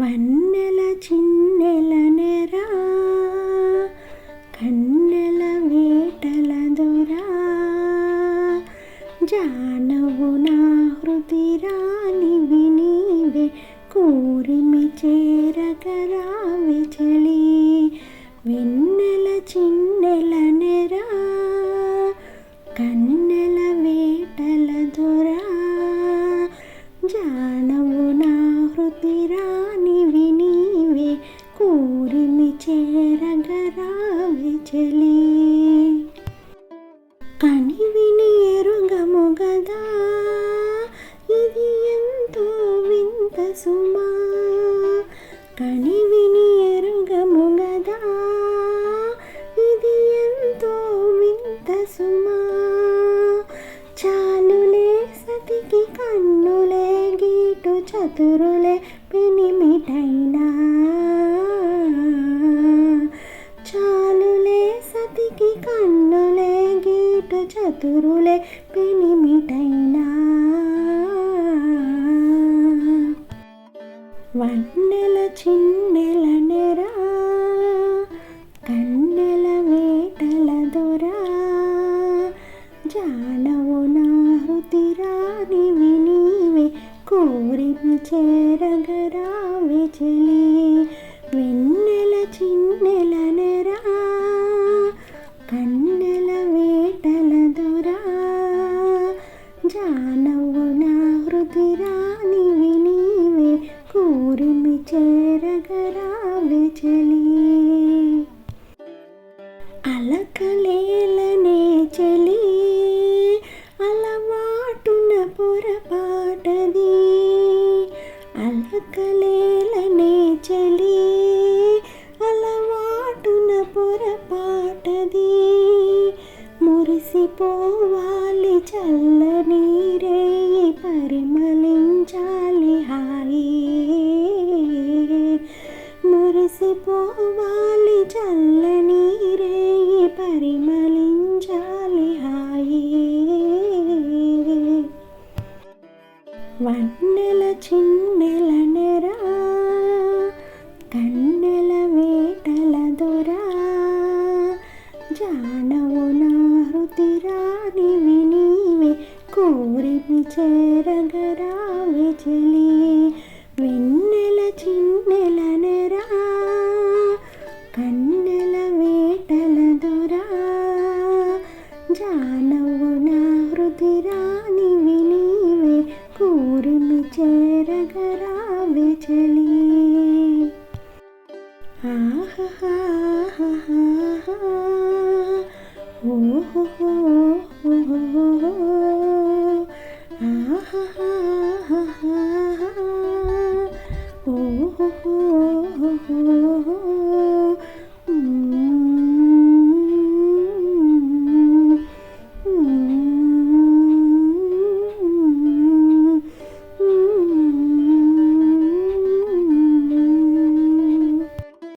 వన్నెల చిన్నెల నెరా కన్నెల వేటల దొరా. జానవు నా హృది రానివి నీవే కూరిమి చేరగరావి చేరగరావి చలి. కనివిని ఎరుగము గదా ఇది ఎంతో వింత సుమా. కనివిని ఎరుగము గదా ఇది ఎంతో వింత సుమా. చాలులే సతికి కన్నులే గీటు చతురు కన్నులే గీట చతురులే పినిమిటైనా వన్నెల చిన్నెల నెరా కన్నెల వేటల దొరా. జానవు నా హృది రానివి కోరిని చేరగరా చేరగరావి చలి. జానవు నా హృది రానివి నీవే కూరిమి చేరగరావి చలి. మురిసిపోవాలి చల్లని రేయి పరిమళించాలి హాయి. మురిసిపోవాలి చల్లని రేయి పరిమళించాలి హాయి. వన్నెల చిన్నెల నెరా కన్నెల వేటల దొరా కోరిని కోరిమి చేరగరావి చలి వెన్నెల చిన్నెల నెరా. కన్నెల వేటల దొరా. జానవు నా హృది రానివి నీవే కూరిమి ఓహో ఓహో Oh, oh, oh, oh, oh.